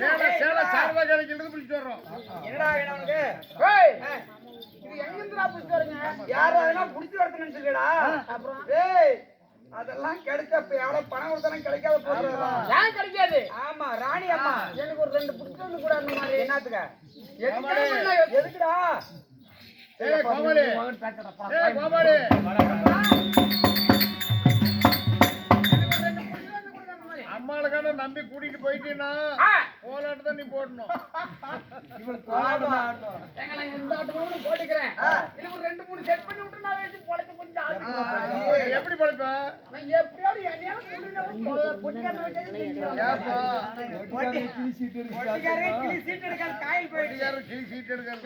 சேலை சேலை சாரதா கிடைக்கிறது பிடிச்சிட்டு வர்றோம். என்னடா ஏய். இது எங்கன்றா புடிச்சாருங்க யாரும் அதெல்லாம் புடிச்சு வரட்டுன்னு சொல்லிடா அப்புறம்? ஏய் அதெல்லாம் கிடைச்ச இப்ப எவ்வளவு பணம் கொடுத்தாலும் கிடைக்காத போதும் ஏன் கிடைக்காது. ஆமா ராணி அம்மா. எனக்கு ஒரு ரெண்டு புடிச்சது கூட அந்த மாதிரி. என்னத்துக்க? எதுக்கு எதுக்குடா? ஏய் கோமாளி. ஏய் கோமாளி. அம்மாளுக்கான நம்பி கூட்டிட்டு போயிட்டீங்கன்னா கோலாட்டு தான் நீ போடணும். ஆட்டமும் போட்டுக்கிறேன். இது ஒரு ரெண்டு மூணு செட் பண்ணி விட்டு நான் வச்சு பொழைச்சு கொஞ்சம் எப்படி படிப்ப நான் எப்படியாவது காயில்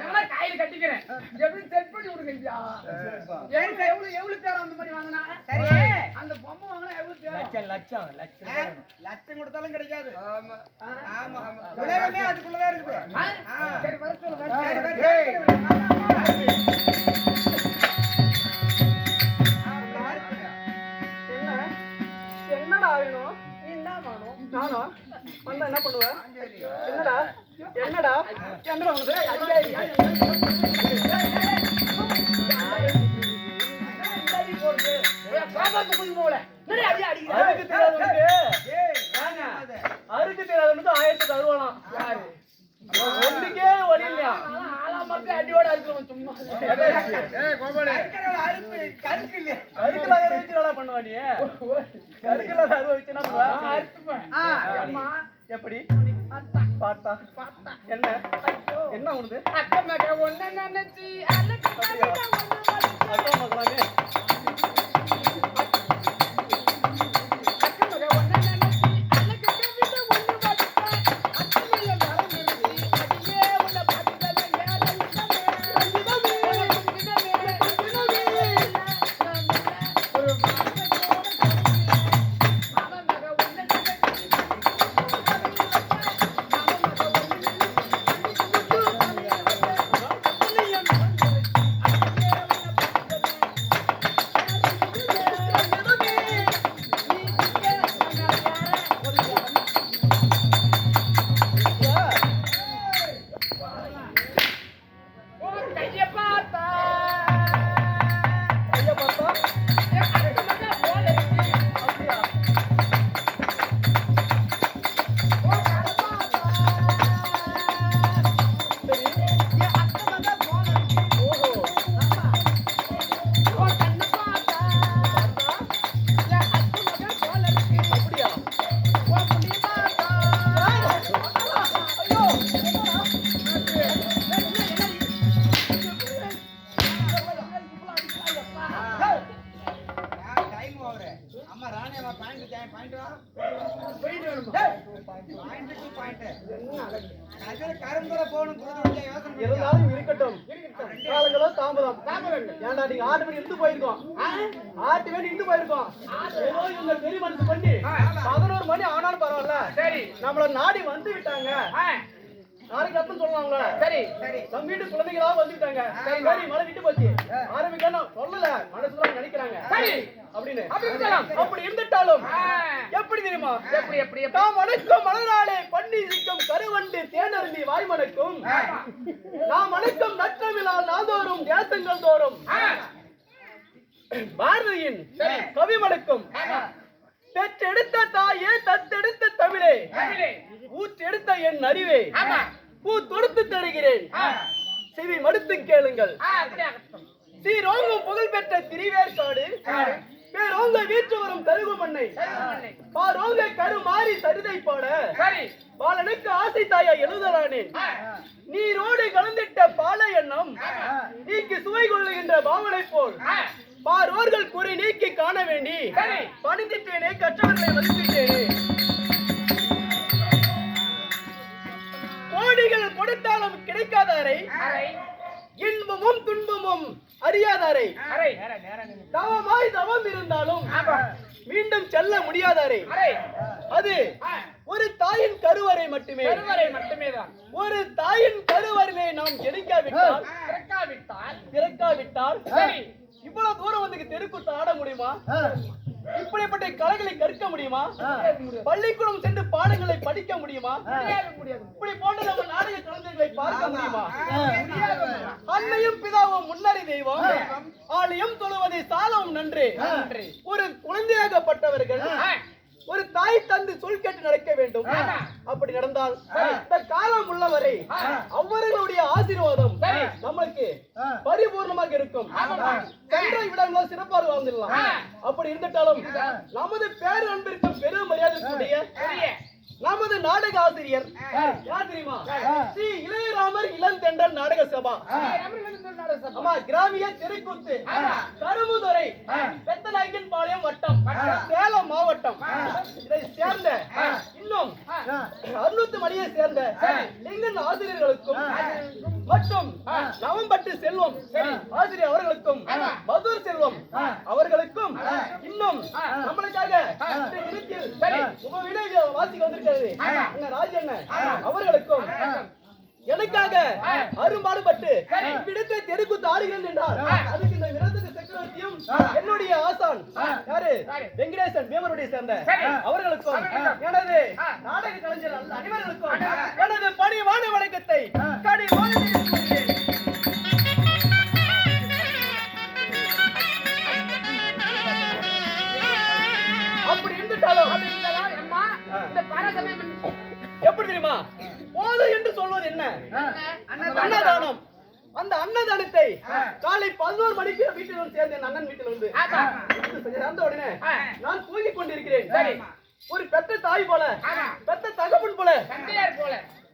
எல்லாம் கையில கட்டிக்கிறேன் எப்படி செட் பண்ணி விடுங்க ஐயா எவ்வளவு எவ்வளவு எவ்வளவு தேவை அந்த மாதிரி வாங்கினா? சரி. அந்த பொம்மை வாங்கினா எவ்வளவு தேவை ஆ, லட்சம் கொடுத்தாலும் கிடைக்காது. ஆமா. ஆமா உலகமே அதுக்குள்ளதான் இருக்குது? சரி வர நானா? வந்தா என்ன பண்ணுவ? என்னடா? என்னடா? என்னடா உனக்கு? ஐயா, ஐயா, ஐயா. அறுக்கு தெரியாதவனுக்கு ஏய். அது. அறுக்கு தெரியாதவனுக்கு ஆயிரத்தி தருவானாம் ஒன்றுக்கே வழி இல்லையா ஏய் கோமாளி இருக்கிறவன் அறுப்பு கருக்கு இல்லையா? கருக்கல அறுவச்சுடா பண்ணுவா நீ? கருக்கல அறுவச்சு என்ன பண்ணுவ? ஆ, எப்படி? பார்த்தா. என்ன? என்ன உனது? அக்கா மக்களாங்க அம்மா ராணி அம்மா point ஜாயின் point வா? கரும்புற புரிஞ்சு வச்சா யோசனை பண்ணிக்கோ. இருந்தாலும் இருக்கட்டும். காலங்களும் தாமதம் ஏன்டா நீங்க ஆட்டு மணி இருந்து போயிருக்கோம். ஆட்டு மணி இருந்து போயிருக்கோம். ஏதோ இவங்க பெரிய மனசு பண்ணி பதினோரு மணி ஆனாலும் பரவாயில்ல. சரி. நம்மள நாடி வந்து விட்டாங்க. நாளைக்கு அப்புறம் சொல்லலாம்ல சரி சரி. நம்ம வீட்டு குழந்தைகளா வந்துட்டாங்க சரி மழை விட்டு போச்சு. ஆரம்பிக்கணும் சொல்லல மனசுல நினைக்கிறாங்க. சரி. அப்படின்னு. அப்படி இருந்துட்டாலும். எப்படி தெரியுமா? எப்படி எப்படி நாம் வணக்கம் மலராளே பண்ணி சிக்கும் கருவண்டு தேனருந்தி வாய் மணக்கும். நாம் வணக்கம் நற்றமிழால் நாதோறும் தேசங்கள் தோறும். பாரதியின். கவி மணக்கும். பெற்றெடுத்த தாயே தத்தெடுத்த தமிழே. ஊற்றெடுத்த என் அறிவே. ஆமா. பூ தொடுத்து தருகிறேன். செவி மடுத்து கேளுங்கள். சீரோங்கும் புகழ் பெற்ற திரிவேற்காடு. பேரோங்க வீற்று வரும் கருகு மண்ணை. பாரோங்க கரு மாறி சரிதை பாட. பாலனுக்கு ஆசை தாயா எழுதலானேன். ஆ, நீரோடு கலந்திட்ட பால எண்ணம். நீக்கி சுவை கொள்ளுகின்ற பாவனை போல். பாரோர்கள் குறி நீக்கி காண வேண்டி. பணிந்திட்டேனே கற்றவர்களை மதிப்பிட்டேனே அரை. இன்பமும் துன்பமும் அறியாதாரை. அரை. தவமாய் தவம் இருந்தாலும் மீண்டும் செல்ல முடியாதாரே. அது ஒரு தாயின் கருவறை மட்டுமே. கருவறை மட்டுமே தான் ஒரு தாயின் கருவறையை நாம் எடுக்காவிட்டால் திறக்காவிட்டால் திறக்காவிட்டால் சரி. இவ்வளவு தூரம் வந்து தெருக்கூத்து ஆட முடியுமா? இப்படிப்பட்ட கலைகளை கற்க முடியுமா? பள்ளிக்கூடம் சென்று பாடங்களை படிக்க முடியுமா? இப்படி போன்ற நம்ம நாடக கலைஞர்களை பார்க்க முடியுமா? அன்னையும் பிதாவும் முன்னறி தெய்வம். ஆலயம் தொழுவதை சாலவும் நன்று. ஒரு குழந்தையாகப்பட்டவர்கள் சொல் கேட்டு நடக்க வேண்டும். அப்படி நடந்தால் இந்த காலம் உள்ளவரை அவர்களுடைய ஆசீர்வாதம் நம்மளுக்கு பரிபூர்ணமாக இருக்கும். சென்ற விடங்களோ சிறப்பாக வாழ்ந்துடலாம். அப்படி இருந்துட்டாலும் நமது பேரு அன்பிற்கு பெரும் மரியாதைக்குரிய நமது நாடக ஆசிரியர் யார் தெரியுமா? ஸ்ரீ இளையராமர் இளந்தென்றல் நாடக சபா. ஆமா கிராமிய தெருக்கூத்து. கருமுதுறை பெத்தநாயக்கன் பாளையம் வட்டம். சேலம் மாவட்டம். இதை சேர்ந்த இன்னும் அறுநூத்து மணியை சேர்ந்த லிங்கன் ஆசிரியர்களுக்கும் மற்றும் நவம்பட்டு செல்வம் ஆசிரியர் அவர்களுக்கும் மதுர் செல்வம் அவர்களுக்கும் இன்னும் நம்மளுக்காக உங்க வீடு வாசிக்க வந்திருக்கிறது. அண்ணன் ராஜ் அண்ணன் அவர்களுக்கும் எனக்காக அரும்பாடுபட்டு இவ்விடத்தை தெருக்குத்து ஆடுகிறேன் என்றார் அதுக்கு இந்த விரதத்துக்கு சக்கரவர்த்தியும் என்னுடைய ஆசான். யாரு? வெங்கடேசன் வேமருடைய சேர்ந்த அவர்களுக்கும் எனது நாடக கலைஞர் அனைவர்களுக்கும் எனது பணிவான வணக்கத்தை இருந்துட்டாலும் எப்படி தெரியுமா? போது என்று சொல்வது என்ன? அன்னதானம். அந்த அன்னதானத்தை காலை பதினோரு மணிக்கு வீட்டில் வந்து சேர்ந்தேன் அண்ணன் வீட்டில் வந்து சேர்ந்த உடனே நான் தூங்கிக் கொண்டிருக்கிறேன். ஒரு பெத்த தாய் போல பெத்த தகப்பன் போல.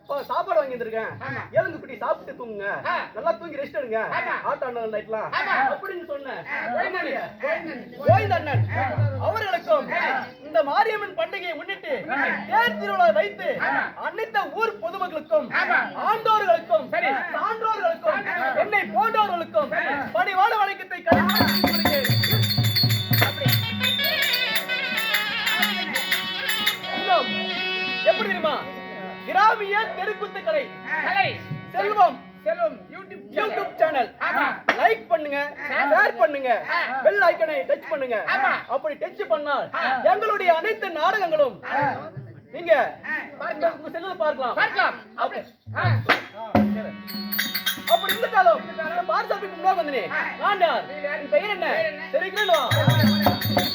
ஓ, சாப்பாடு வாங்கி வந்திருக்கேன். எழுந்து குட்டி சாப்பிட்டு தூங்குங்க. நல்லா தூங்கி ரெஸ்ட் எடுங்க. ஆட்டாண்ட நைட்லாம் அப்படின்னு சொன்னேன் அவர்களுக்கும் இந்த மாரியம்மன் தேர் திருவிழா வைத்து அனைத்து ஊர் பொதுமக்களுக்கும் ஆண்டோர்களுக்கும் சான்றோர்களுக்கும் என்னை போன்றவர்களுக்கும் பணிவான வணக்கத்தை எப்படி தெரியுமா? கிராமிய தெருக்குத்து கலை Selvam. Selvam YouTube YouTube channel like பண்ணுங்க. ஷேர் பண்ணுங்க. பெல் ஐக்கனை டச் பண்ணுங்க. அப்படி டச் பண்ணால் எங்களுடைய அனைத்து நாடகங்களும் நீங்க செல்லுல பார்க்கலாம். பார்க்கலாம். அப்படி. அப்படி இருந்துட்டாலும் பார் சாப்பிட்டு முன்னாடி வந்தனே. நான் யார் என் பெயர் என்ன? தெரிவிக்கிறேன்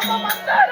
அம்மா மந்தார.